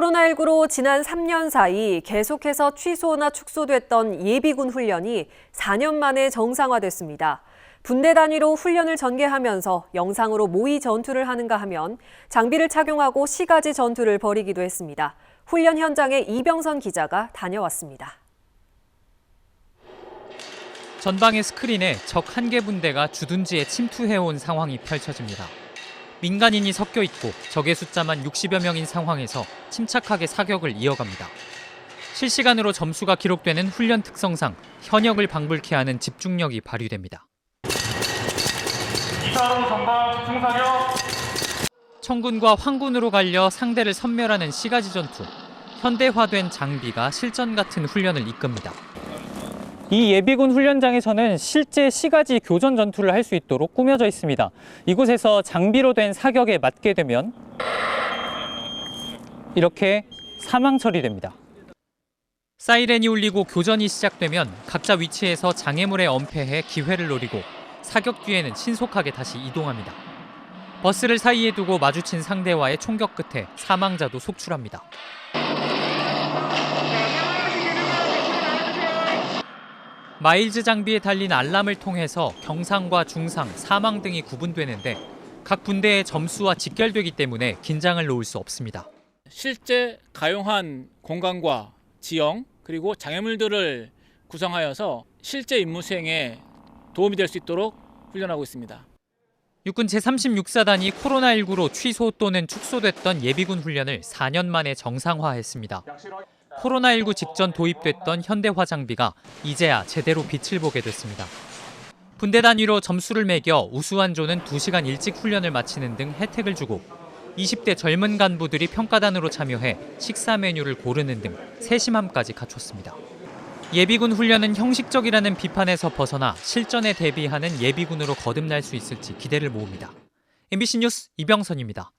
코로나19로 지난 3년 사이 계속해서 취소나 축소됐던 예비군 훈련이 4년 만에 정상화됐습니다. 분대 단위로 훈련을 전개하면서 영상으로 모의 전투를 하는가 하면 장비를 착용하고 시가지 전투를 벌이기도 했습니다. 훈련 현장에 이병선 기자가 다녀왔습니다. 전방의 스크린에 적 한 개 분대가 주둔지에 침투해온 상황이 펼쳐집니다. 민간인이 섞여 있고 적의 숫자만 60여 명인 상황에서 침착하게 사격을 이어갑니다. 실시간으로 점수가 기록되는 훈련 특성상 현역을 방불케 하는 집중력이 발휘됩니다. 청군과 황군으로 갈려 상대를 섬멸하는 시가지 전투. 현대화된 장비가 실전 같은 훈련을 이끕니다. 이 예비군 훈련장에서는 실제 시가지 교전 전투를 할 수 있도록 꾸며져 있습니다. 이곳에서 장비로 된 사격에 맞게 되면 이렇게 사망 처리됩니다. 사이렌이 울리고 교전이 시작되면 각자 위치에서 장애물에 엄폐해 기회를 노리고 사격 뒤에는 신속하게 다시 이동합니다. 버스를 사이에 두고 마주친 상대와의 총격 끝에 사망자도 속출합니다. 마일즈 장비에 달린 알람을 통해서 경상과 중상, 사망 등이 구분되는데 각 분대의 점수와 직결되기 때문에 긴장을 놓을 수 없습니다. 실제 가용한 공간과 지형 그리고 장애물들을 구성하여서 실제 임무 수행에 도움이 될 수 있도록 훈련하고 있습니다. 육군 제36사단이 코로나19로 취소 또는 축소됐던 예비군 훈련을 4년 만에 정상화했습니다. 코로나19 직전 도입됐던 현대화 장비가 이제야 제대로 빛을 보게 됐습니다. 분대 단위로 점수를 매겨 우수한 조는 2시간 일찍 훈련을 마치는 등 혜택을 주고 20대 젊은 간부들이 평가단으로 참여해 식사 메뉴를 고르는 등 세심함까지 갖췄습니다. 예비군 훈련은 형식적이라는 비판에서 벗어나 실전에 대비하는 예비군으로 거듭날 수 있을지 기대를 모읍니다. MBC 뉴스 이병선입니다.